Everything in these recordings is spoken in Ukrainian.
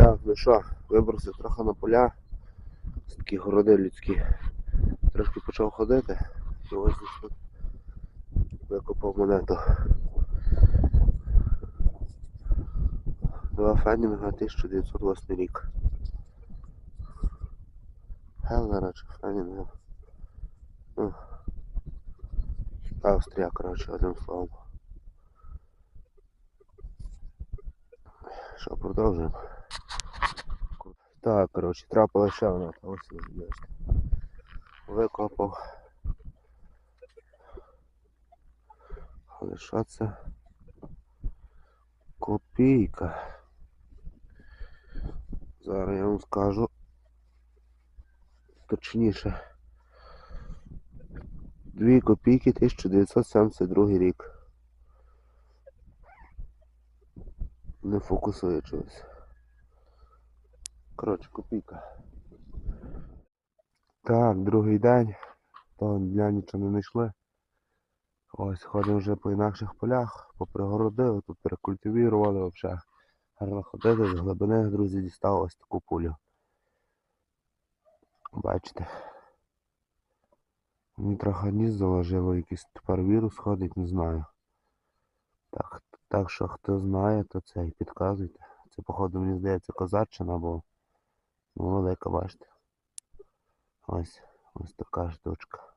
Так, ну що, вибрався трохи на поля. Такі городи людські. Трошки почав ходити. І ось тут викопав монету. Два фенінга 1908 рік. Геллера чи фенінга. Ну, Австрія, коротше, одним словом. Що, продовжуємо. Так, коротше, трапила ще та ось бачите. Викопав. Це? Копійка. Зараз я вам скажу точніше. Дві копійки 1972 рік. Не фокусує чогось. Коротше, копійка. Так, другий день. Того дня нічого не знайшли. Ось ходимо вже по інакших полях, попригородили, тут перекультивірували взагалі. Гарно ходити, з глибини, друзі, дістав ось таку пулю. Бачите. Мені трохи ніс заложило, якийсь тепер вірус ходить, не знаю. Так, так що хто знає, то це і підказуйте. Це, походу, мені здається, козаччина, бо велика, бачите. Ось, ось така штучка.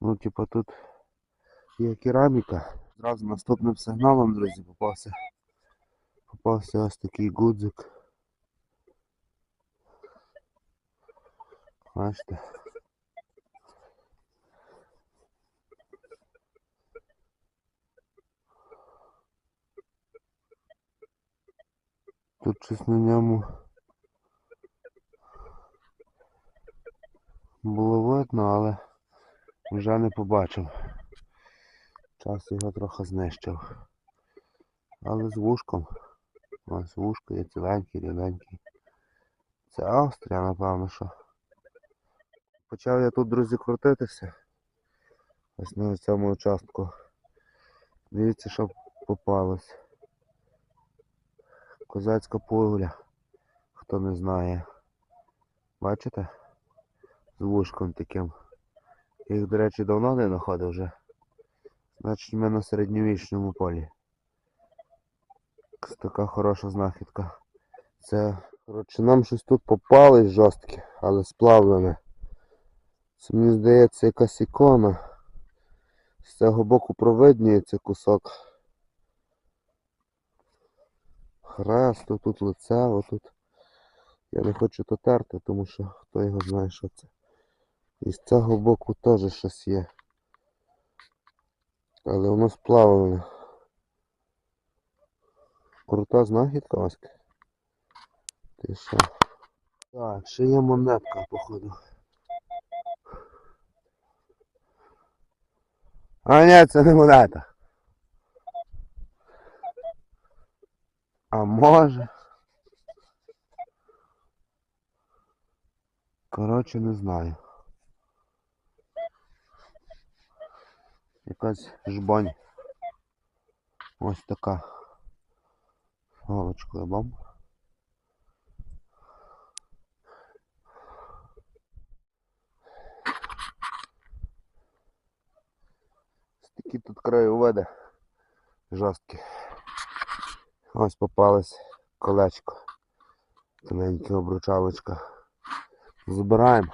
Ну, типа тут є кераміка. Зразу наступним сигналом, друзі, попався. Попався ось такий гудзик. Бачите? Тут щось на ньому було видно, але вже не побачив. Час його трохи знищив. Але з вушком. Ось вушко є ціленький, рівненький. Це Австрія, напевно, що. Почав я тут, друзі, крутитися. Ось на цьому участку. Дивіться, що попалось. Козацька пуля, хто не знає. Бачите? З вушком таким. Їх, до речі, давно не знаходив вже. Значить ми на середньовічному полі. Така хороша знахідка. Це, коротше, нам щось тут попалось жорстке, але сплавлене. Це мені здається якась ікона. З цього боку провиднюється кусок. Хрест, тут лице, отут. Я не хочу то терти, тому що хто його знає, що це. І з цього боку теж щось є. Але воно сплавлене. Крута знахідка Оська. Ти що? Так, ще є монетка, походу. А ні, це не монета. А може. Коротше, не знаю. Якась жбань. Ось така. Галочкою бам. Такі тут краєвиди жорсткі. Ось попалось колечко. Тоненьке обручалочка. Забираємо.